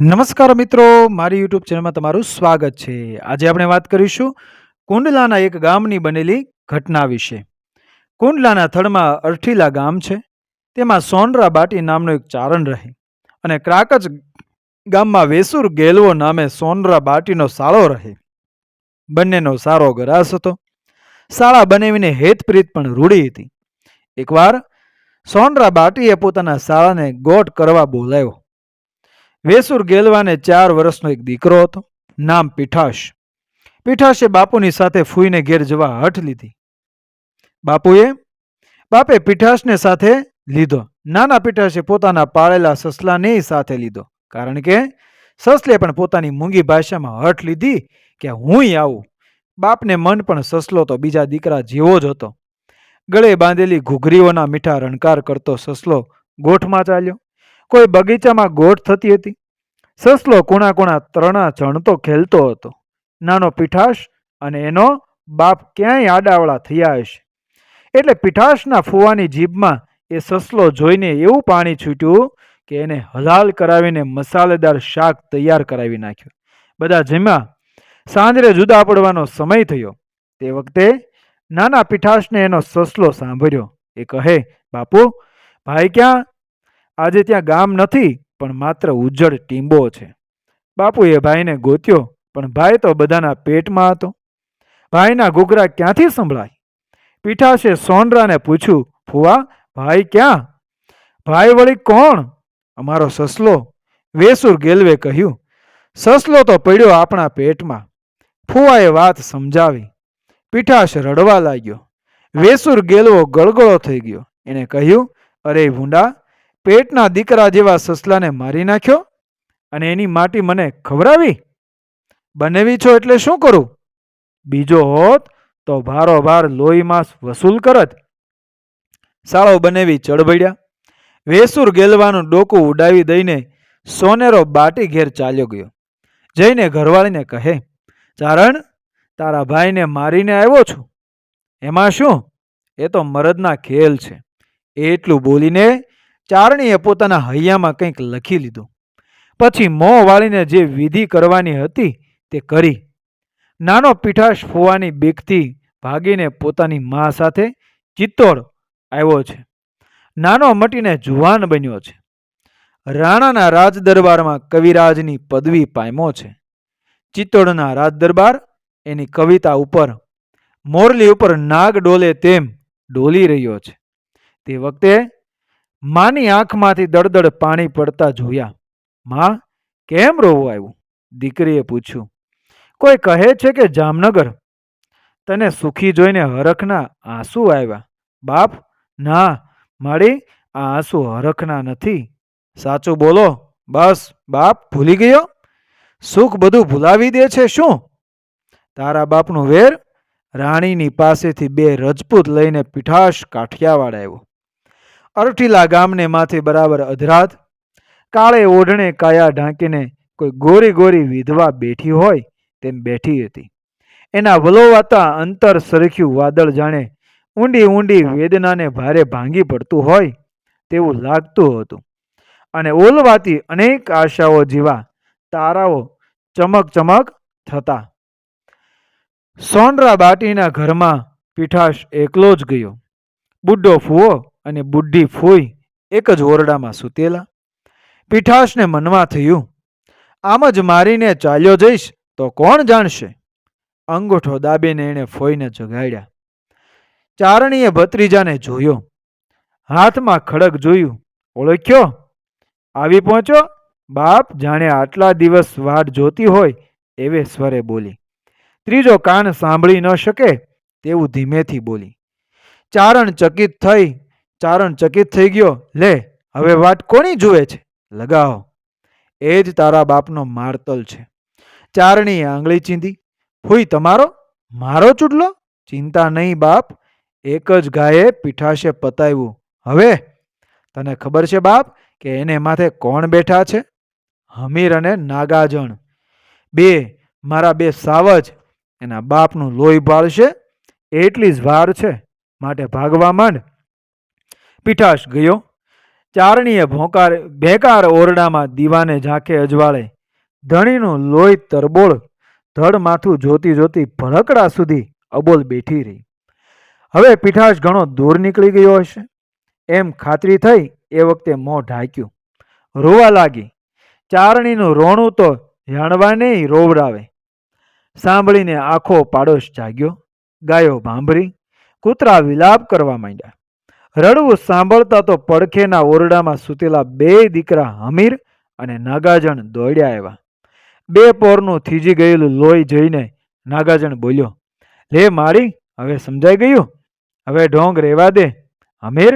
નમસ્કાર મિત્રો, મારી યુટ્યુબ ચેનલમાં તમારું સ્વાગત છે. આજે આપણે વાત કરીશું કુંડલાના એક ગામની બનેલી ઘટના વિશે. કુંડલાના થડમાં અરઠીલા ગામ છે. તેમાં સોનરા બાટી નામનો એક ચારણ રહે અને ક્રાકજ ગામમાં વેસુર ગેલવો નામે સોનરા બાટીનો સાળો રહે. બંનેનો સારો ગરાસ હતો. શાળા બનાવીને હેતપ્રીત પણ રૂડી હતી. એકવાર સોનરા બાટીએ પોતાના શાળાને ગોટ કરવા બોલાવ્યો વેસુર ગેલવાને ચાર વર્ષનો એક દીકરો હતો, નામ પીઠાશ. પીઠાશે બાપુની સાથે ફૂઈને ઘેર જવા હઠ લીધી. બાપુએ બાપે પીઠાશને સાથે લીધો. નાના પીઠાશે પોતાના પાળેલા સસલાને સાથે લીધો. કારણ કે સસલે પણ પોતાની મૂંગી ભાષામાં હઠ લીધી કે હુંય આવું. બાપને મન પણ સસલો તો બીજા દીકરા જેવો જ હતો. ગળે બાંધેલી ઘૂઘરીઓના મીઠા રણકાર કરતો સસલો ગોઠમાં ચાલ્યો. કોઈ બગીચામાં ગોઠ થતી હતી. સસલો કોણા કોણા તરણા ચણતો ખેલતો હતો. નાનો પીઠાશ અને એનો બાપ ક્યાંય આડાવળા થયા હશે? એટલે પીઠાશના ફુવાની જીભમાં એ સસલો જોઈને એવું પાણી છૂટ્યું કે એને હલાલ કરાવીને મસાલેદાર શાક તૈયાર કરાવી નાખ્યું. બધા જમ્યા. સાંજરે જુદા પડવાનો સમય થયો. તે વખતે નાના પીઠાશને એનો સસલો સાંભળ્યો. એ કહે, બાપુ, ભાઈ ક્યાં? આજે ત્યાં ગામ નથી. પણ માત્ર ઉજ્જડ ટીંબો છે. બાપુએ ભાઈને ગોત્યો, પણ ભાઈ તો બધાના પેટમાં હતો. ભાઈના ઘૂઘરા ક્યાંથી સંભળાય? પીઠાશે સોનરાને પૂછ્યું, ફુવા, ભાઈ ક્યાં? ભાઈ વળી કોણ? અમારો સસલો. વેસુર ગેલવે કહ્યું, સસલો તો પડ્યો આપણા પેટમાં. ફુવાએ વાત સમજાવી. પીઠાશ રડવા લાગ્યો. વેસુર ગેલવો ગળગળો થઈ ગયો. એને કહ્યું, અરે ભૂંડા પેટના દીકરા જેવા સસલાને મારી નાખ્યો અને એની માટી મને ખવડાવી? બનેવી છો એટલે શું કરું? બીજો હોત તો ભારોભાર લોહી માંસ વસૂલ કરત. સાળો બનેવી ચડભડ્યા વેસુર ગેલવાનું ડોકું ઉડાવી દઈને સોનેરો બાટી ઘેર ચાલ્યો ગયો. જઈને ઘરવાળીને કહે, ચારણ, તારા ભાઈને મારીને આવ્યો છું. એમાં શું? એ તો મરદના ખેલ છે. એટલું બોલીને ચારણીએ પોતાના હૈયામાં કંઈક લખી લીધું. પછી મોં વાળીને જે વિધિ કરવાની હતી તે કરી. નાનો પીઠાશ ફુવાની બીકથી ભાગીને પોતાની મા સાથે ચિત્તોડ આવ્યો છે. નાનો મટીને જુવાન બન્યો છે. રાણાના રાજદરબારમાં કવિરાજની પદવી પામ્યો છે. ચિત્તોડના રાજદરબાર એની કવિતા ઉપર, મોરલી ઉપર નાગ ડોલે તેમ ડોલી રહ્યો છે. તે વખતે માની આંખમાંથી દળદળ પાણી પડતા જોયા. માં, કેમ રોવું આવ્યું? દીકરીએ પૂછ્યું. કોઈ કહે છે કે જામનગર? તને સુખી જોઈને હરખના આંસુ આવ્યા. બાપ, ના, મારી આ આંસુ હરખના નથી. સાચું બોલો. બસ, બાપ, ભૂલી ગયો? સુખ બધું ભૂલાવી દે છે શું? તારા બાપનું વેર રાણીની પાસેથી બે રજપૂત લઈને પીઠાશ કાઠિયાવાડ આવ્યો. અરઠીલા ગામને માથે બરાબર અધરાત. કાળે ઓઢણે કાયા ઢાંકીને કોઈ ગોરી ગોરી વિધવા બેઠી હોય તેમ બેઠી હતી. એના વલોવાતા અંતર સરખ્યું વાદળ જાણે ઊંડી ઊંડી વેદનાને ભારે ભાંગી પડતું હોય તેવું લાગતું હતું. અને ઓલવાતી અનેક આશાઓ જેવા તારાઓ ચમક ચમક થતા. સોનરા બાટીના ઘરમાં પીઠાશ એકલો જ ગયો. બુઢો ફૂવો અને બુઢી ફૂઈ એક જ ઓરડામાં સૂતેલા. પીઠાશને મનમાં થયું, આમ જ મારીને ચાલ્યો જઈશ તો કોણ જાણશે? અંગૂઠો દાબીને એણે ફોઈને જગાડ્યા. ચારણીએ ભત્રીજાને જોયો. હાથમાં ખડક જોયું. ઓળખ્યો? આવી પહોંચ્યો બાપ જાણે આટલા દિવસ વાટ જોતી હોય, એવે સ્વરે બોલી. ત્રીજો કાન સાંભળી ન શકે તેવું ધીમેથી બોલી. ચારણ ચકિત થઈ ચારણ ચકિત થઈ ગયો. લે, હવે વાટ કોની જુએ છે? લગાવો. એ જ તારા બાપનો મારતલ છે. ચારણીએ આંગળી ચીંધી. ફૂઈ તમારો? મારો ચૂડલો ચિંતા નહીં બાપ. એક જ ગાયે પીઠાશે પતાવ્યું. હવે? તને ખબર છે બાપ કે એને માથે કોણ બેઠા છે? હમીર અને નાગાજણ. બે, મારા બે સાવજ. એના બાપનું લોહી ભાળશે. એટલી જ વાર છે. માટે ભાગવા માંડ. પીઠાશ ગયો. ચારણીએ ભોંકાર ભેકાર ઓરડામાં દીવાને ઝાંખે અજવાળે. ધણીનું લોહી તરબોળ ધડ માથું જોતી જોતી ભડકડા સુધી અબોલ બેઠી રહી. હવે પીઠાશ ઘણો દૂર નીકળી ગયો હશે. એમ ખાતરી થઈ એ વખતે મોં ઢાંક્યું. રોવા લાગી. ચારણીનું રોણું તો જાણવાને રોવડાવે. સાંભળીને આખો પાડોશ જાગ્યો. ગાયો ભાંભરી. કૂતરા વિલાપ કરવા માંડ્યા. રડવું સાંભળતા તો પડખેના ઓરડામાં સૂતેલા બે દીકરા હમીર અને નાગાજણ દોડ્યા આવ્યા. બે પોરનું થીજી ગયેલું લોહી જોઈને નાગાજણ બોલ્યો, લે મારી, હવે સમજાઈ ગયું? હવે ઢોંગ રેવા દે. હમીર,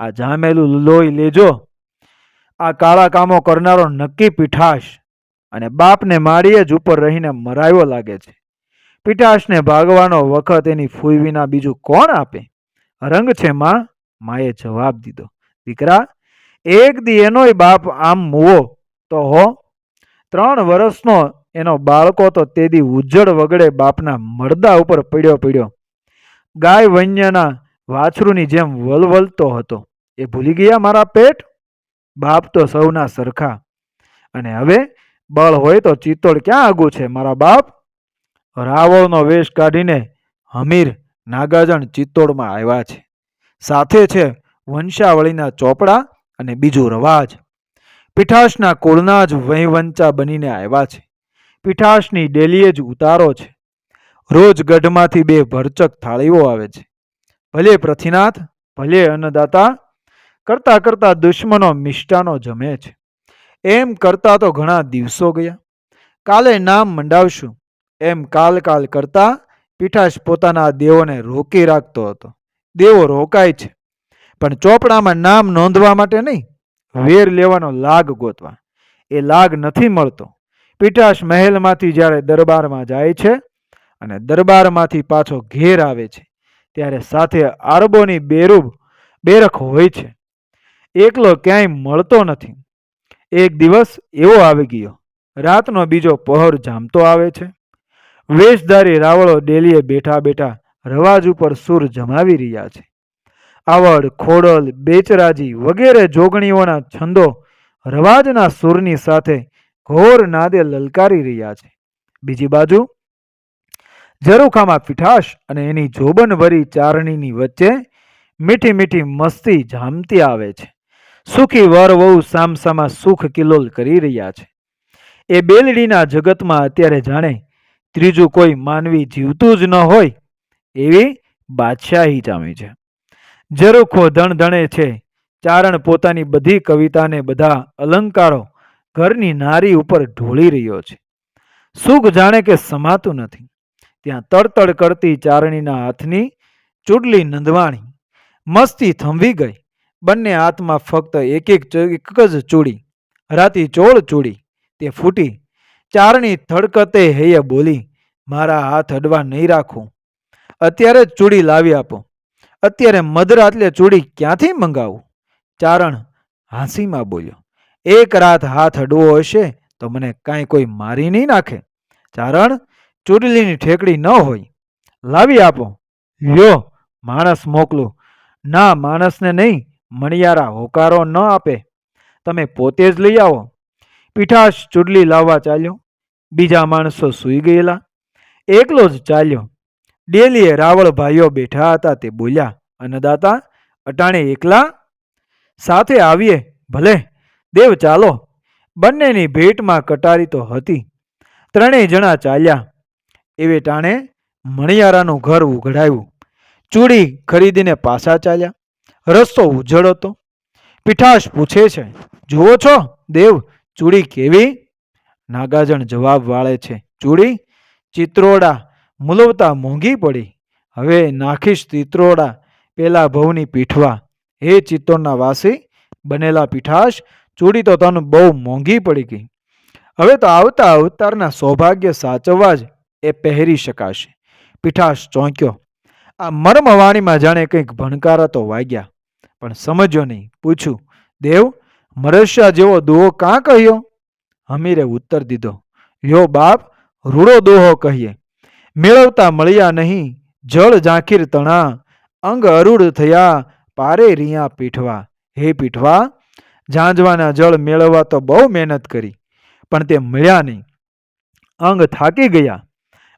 આ જામેલું લોહી લેજો. આ કાળા કામો કરનારો નક્કી પીઠાશ અને બાપને મારીએ જ ઉપર રહીને મરાયો લાગે છે. પીઠાશને ભાગવાનો વખત એની ફૂઈ વિના બીજું કોણ આપે? રંગ છે, માં. માએ જવાબ દીધો, દીકરા, એક દી એનોય બાપ આમ મૂવો તો હો. ત્રણ વર્ષનો એનો બાળકો તો તે દી ઉજ્જડ વગડે બાપના મરદા ઉપર પડ્યો પડ્યો. ગાય વન્યના વાછરૂની જેમ વલવલતો હતો. એ ભૂલી ગયા મારા પેટ? બાપ તો સૌના સરખા. અને હવે બળ હોય તો ચિત્તોડ ક્યાં આગું છે મારા બાપ? રાવળનો વેશ કાઢીને હમીર, નાગાજણ ચિત્તોડમાં આવ્યા છે. સાથે છે વંશાવળીના ચોપડા અને બીજું રવાજ. પીઠાશના કુળના જ વહીવંચા બનીને આવ્યા છે. પીઠાશની ડેલીએ જ ઉતારો છે. રોજ ગઢમાંથી બે ભરચક થાળીઓ આવે છે. ભલે પ્રથિનાથ ભલે અન્નદાતા, કરતા કરતા દુશ્મનો મિષ્ટાનો જમે છે. એમ કરતા તો ઘણા દિવસો ગયા. કાલે નામ મંડાવશું. એમ કાલ કાલ કરતા પીઠાશ પોતાના દેવોને રોકી રાખતો હતો. દેવો રોકાય છે. પણ ચોપડામાં નામ નોંધવા માટે નહીં વેર લેવાનો લાગ ગોતવા. એ લાગ નથી મળતો. પીઠાશ મહેલમાંથી જ્યારે દરબારમાં જાય છે અને દરબારમાંથી પાછો ઘેર આવે છે ત્યારે સાથે આરબોની બેરૂબ બેરખ હોય છે. એકલો ક્યાંય મળતો નથી. એક દિવસ એવો આવી ગયો. રાતનો બીજો પહોર જામતો આવે છે. વેશધારી રાવળો ડેલીએ બેઠા બેઠા રવાજ ઉપર સૂર જમાવી રહ્યા છે. આવડ, ખોડલ, બેચરાજી વગેરે જોગણીઓના છંદો રવાજના સૂરની સાથે ઘોર નાદે લલકારી રહ્યા છે. બીજી બાજુ, ઝરૂખામાં પીઠાશ અને એની જોબનભરી ચારણીની વચ્ચે મીઠી મીઠી મસ્તી જામતી આવે છે. સુખી વર વહુ સામસામા સુખ કિલોલ કરી રહ્યા છે. એ બેલડીના જગતમાં અત્યારે જાણે ત્રીજું કોઈ માનવી જીવતું જ ન હોય એવી બાદશાહી જામે છે. ઝરૂખો ધણ ધણે છે, ચારણ પોતાની બધી કવિતાને બધા અલંકારો ઘરની નારી ઉપર ઢોળી રહ્યો છે. સુખ જાણે કે સમાતું નથી. ત્યાં તડતડ કરતી ચારણીના હાથની ચૂડલી નંદવાણી મસ્તી થંભી ગઈ. બંને હાથમાં ફક્ત એક એક એક જ ચૂડી, રાતી ચોળ ચૂડી તે ફૂટી. ચારણી થડકતે હૈયે બોલી, મારા હાથ અડવા નહીં રાખું. અત્યારે ચૂડી લાવી આપો. અત્યારે મધરાતલે ચૂડી ક્યાંથી મંગાવું? ચારણ હાંસીમાં બોલ્યો, એક રાત હાથ અડવો હશે તો મને કાંઈ કોઈ મારી નહીં નાખે. ચારણ, ચૂડલીની ઠેકડી ન હોય. લાવી આપો. લ્યો, માણસ મોકલું. ના, માણસને નહીં, મણિયારા હોકારો ન આપે. તમે પોતે જ લઈ આવો. પીઠાશ ચૂડલી લાવવા ચાલ્યો. બીજા માણસો સૂઈ ગયેલા. એકલો જ ચાલ્યો. ડેલીએ રાવળ ભાઈઓ બેઠા હતા તે બોલ્યા, અન્નદાતા, અટાણે એકલા? સાથે આવીએ, ભલે. દેવ ચાલો. બંનેની ભેટમાં કટારી તો હતી. ત્રણેય જણા ચાલ્યા. એવે ટાણે મણિયારાનું ઘર ઉઘડાયું. ચૂડી ખરીદીને પાછા ચાલ્યા. રસ્તો ઉજળ હતો. પીઠાશ પૂછે છે, જુઓ છો, દેવ, ચૂડી કેવી? નાગાજણ જવાબ વાળે છે, ચૂડી? ચિત્રોડા મૂલવતા મોંઘી પડી. હવે નાખીશ ચિત્રોડા પેલા ભવની પીઠવા. હે ચિત્તોડના વાસી બનેલા પીઠાશ ચૂડી તો તને બહુ મોંઘી પડી ગઈ. હવે તો આવતા અવતારના સૌભાગ્ય સાચવવા જ એ પહેરી શકાશે. પીઠાશ ચોંક્યો. આ મર્મવાણીમાં જાણે કંઈક ભણકારા તો વાગ્યા. પણ સમજ્યો નહીં. પૂછ્યું, દેવ, મરસ્યા જેવો દોહો કાં કહ્યો? હમીરે ઉત્તર દીધો યો બાપ, રૂડો દોહો કહીએ. મેળવતા મળ્યા નહીં. જળ ઝાંખીર તણા. અંગ અરૂઢ થયા. પારે રિયા પીઠવા. હે પીઠવા, ઝાંઝવાના જળ મેળવવા તો બહુ મહેનત કરી, પણ તે મળ્યા નહીં. અંગ થાકી ગયા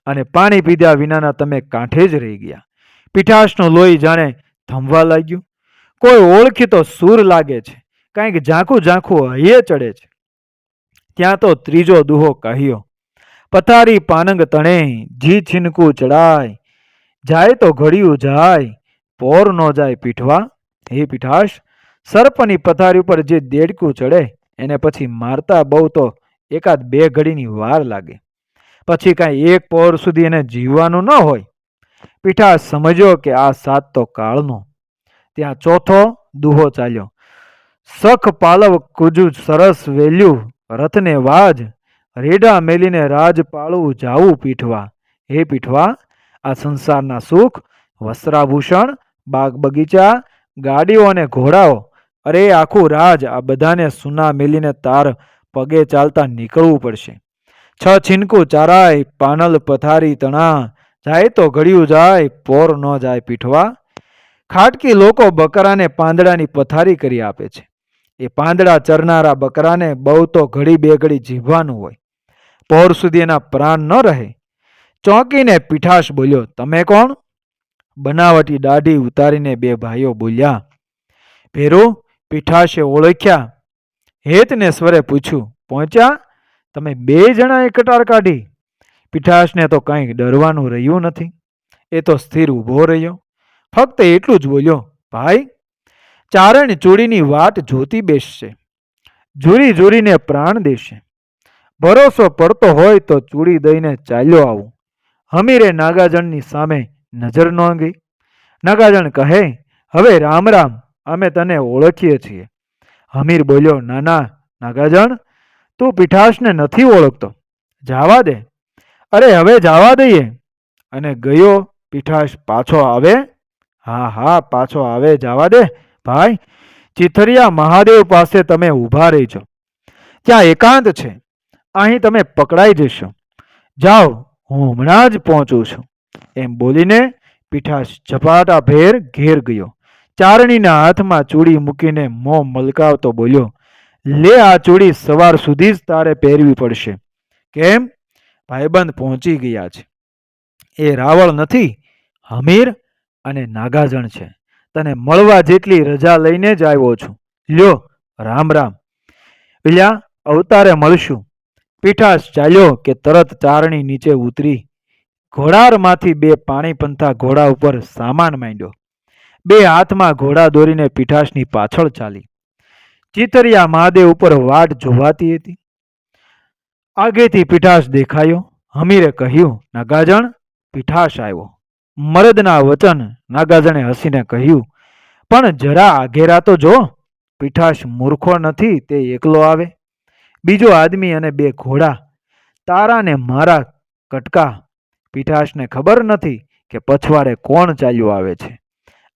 અને પાણી પીધા વિનાના તમે કાંઠે જ રહી ગયા. પીઠાશનું લોહી જાણે થંભવા લાગ્યું. કોઈ ઓળખી તો સૂર લાગે છે. કાંઈક ઝાંખું ઝાંખું હૈયે ચડે છે. ત્યાં તો ત્રીજો દુહો કહ્યો. પથારી પાનંગ તણે, જી છીનકું ચડાય. જાય તો ઘડિયું જાય, પોર નો જાય પીઠવા. હે પીઠાશ, સર્પની પથારી ઉપર જે દેડકું ચડે, એને પછી મારતા બહુ તો એકાદ બે ઘડીની વાર લાગે. પછી કાંઈ એક પોર સુધી એને જીવવાનું ન હોય. પીઠાશ સમજ્યો કે આ સાત તો કાળનો. ત્યાં ચોથો દુહો ચાલ્યો. સખ પાલવ કુજુ સરસ વેલ્યું, રથને વાજ રેડા મેલીને રાજ પાળવું જાવું પીઠવા. હે પીઠવા, આ સંસારના સુખ, વસ્ત્રાભૂષણ બાગ બગીચા ગાડીઓ અને ઘોડાઓ. અરે, આખું રાજ આ બધાને સુના મેલીને તાર પગે ચાલતા નીકળવું પડશે. છ છીનકું ચારાય, પાનલ પથારી તણા. જાય તો ઘડિયું જાય, પોર ન જાય પીઠવા. ખાટકી લોકો બકરાને પાંદડાની પથારી કરી આપે છે. એ પાંદડા ચરનારા બકરાને બહુ તો ઘડી બે ઘડી જીવવાનું હોય. પોર સુધી એના પ્રાણ ન રહે. ચોંકીને પીઠાશ બોલ્યો, તમે કોણ? બનાવટી દાઢી ઉતારીને બે ભાઈઓ બોલ્યા, ભેરો, પીઠાશે ઓળખ્યા. હેતને સ્વરે પૂછ્યું, પહોંચ્યા? તમે બે જણાએ કટાર કાઢી? પીઠાશને તો કંઈ ડરવાનું રહ્યું નથી. એ તો સ્થિર ઊભો રહ્યો. ફક્ત એટલું જ બોલ્યો, ભાઈ, ચારણ ચોરીની વાટ જોતી બેસશે. ઝૂરી ઝૂરીને પ્રાણ દેશે. ભરોસો પડતો હોય તો ચૂડી દઈને ચાલ્યો આવું. હમીરે નાગાજણની સામે નજર નોંધી. નાગાજણ કહે, હવે રામ રામ, અમે તને ઓળખીએ છીએ. હમીર બોલ્યો, નાના નાગાજણ તું પીઠાશને નથી ઓળખતો. જાવા દે. અરે, હવે જાવા દઈએ. અને ગયો, પીઠાશ પાછો આવે. હા હા, પાછો આવે, જાવા દે. ભાઈ, ચિથરિયા મહાદેવ પાસે તમે ઊભા રહી છો ત્યાં એકાંત છે. અહીં તમે પકડાઈ જશો. જાઓ, હું હમણાં જ પહોંચું છું. એમ બોલીને પીઠાશ ઝપાટા ભેર ઘેર ગયો. ચારણીના હાથમાં ચૂડી મૂકીને મોં મલકાવતો બોલ્યો, લે આ ચૂડી સવાર સુધી જ તારે પહેરવી પડશે. કેમ? ભાઈબંધ પહોંચી ગયા છે. એ રાવળ નથી, હમીર અને નાગાજણ છે. તને મળવા જેટલી રજા લઈને જ આવ્યો છું. લ્યો, રામ રામ. પેલા અવતારે મળશું. પીઠાશ ચાલ્યો કે તરત ચારણી નીચે ઉતરી. ઘોડારમાંથી બે પાણી પંથા ઘોડા ઉપર સામાન માંડ્યો. બે હાથમાં ઘોડા દોરીને પીઠાશની પાછળ ચાલી. ચિતરિયા મહાદેવ ઉપર વાટ જોવાતી હતી. આગેથી પીઠાશ દેખાયો. હમીરે કહ્યું, નાગાજણ પીઠાશ આવ્યો. મરદના વચન નાગાજણે હસીને કહ્યું, પણ જરા આઘેરા તો જો પીઠાશ મૂર્ખો નથી, તે એકલો આવે. બીજો આદમી અને બે ઘોડા તારાને મારા કટકા. પીઠાશને ખબર નથી કે પછવાડે કોણ ચાલ્યું આવે છે.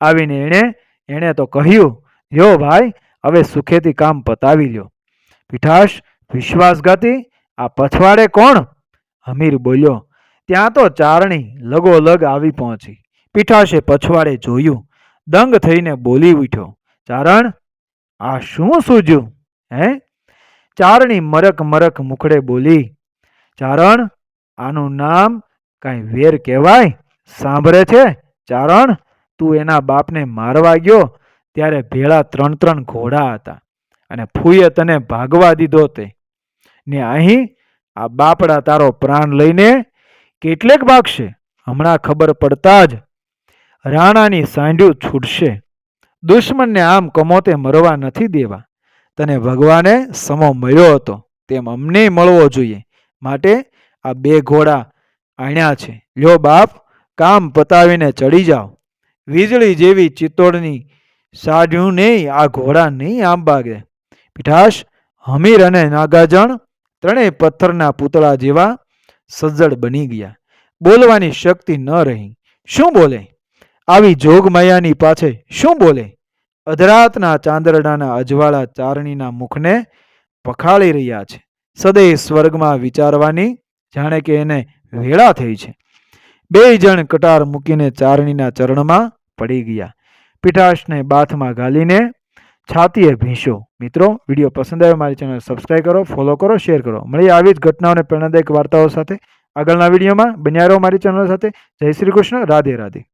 આવીને એણે એણે તો કહ્યું, યો ભાઈ, હવે સુખેથી કામ પતાવી લ્યો. પીઠાશ વિશ્વાસઘાતી, આ પછવાડે કોણ? હમીર બોલ્યો, ત્યાં તો ચારણી લગોલગ આવી પહોંચી. પીઠાશે પછવાડે જોયું, દંગ થઈને બોલી ઉઠ્યો, ચારણ, આ શું સૂજ્યું હે? ચારણી મરક મરક મુખડે બોલી, ચારણ, આનું નામ કાંઈ વેર કહેવાય? સાંભળે છે? ચારણ, તું એના બાપને મારવા ગયો ત્યારે ભેળા ત્રણ ત્રણ ઘોડા હતા અને ફૂઈએ તને ભાગવા દીધો તે. ને અહીં આ બાપડા તારો પ્રાણ લઈને કેટલેક ભાગશે? હમણાં ખબર પડતા જ રાણાની સાંઢ્યું છૂટશે. દુશ્મનને આમ કમોતે મરવા નથી દેવા. તને ભગવાને સમો મળ્યો હતો, તેમ અમને મળવો જોઈએ. માટે આ બે ઘોડા આણ્યા છે. લ્યો બાપ, કામ પતાવીને ચડી જાઓ. વીજળી જેવી ચિત્તોડની સાઢ્યું નહીં, આ ઘોડા નહીં આમ ભાગે. પીઠાશ, હમીર અને નાગાજણ ત્રણેય પથ્થરના પૂતળા જેવા સજ્જડ બની ગયા. બોલવાની શક્તિ ન રહી. શું બોલે? આવી જોગમાયાની પાછે શું બોલે? અધરાતના ચાંદરડાના અજવાળા ચારણીના મુખને પખાળી રહ્યા છે. સદૈ સ્વર્ગમાં વિચારવાની જાણે કે એને વેળા થઈ છે. બે જણ કટાર મૂકીને ચારણીના ચરણમાં પડી ગયા. પીઠાશને બાથમાં ગાલીને છાતીએ ભીંસો મિત્રો, વીડિયો પસંદ આવ્યો મારી ચેનલ સબસ્ક્રાઈબ કરો ફોલો કરો શેર કરો. મળી આવી જ ઘટનાઓને પ્રેરણાદાયક વાર્તાઓ સાથે. આગળના વિડીયોમાં બન્યા રહો મારી ચેનલ સાથે. જય શ્રી કૃષ્ણ. રાધે રાધે.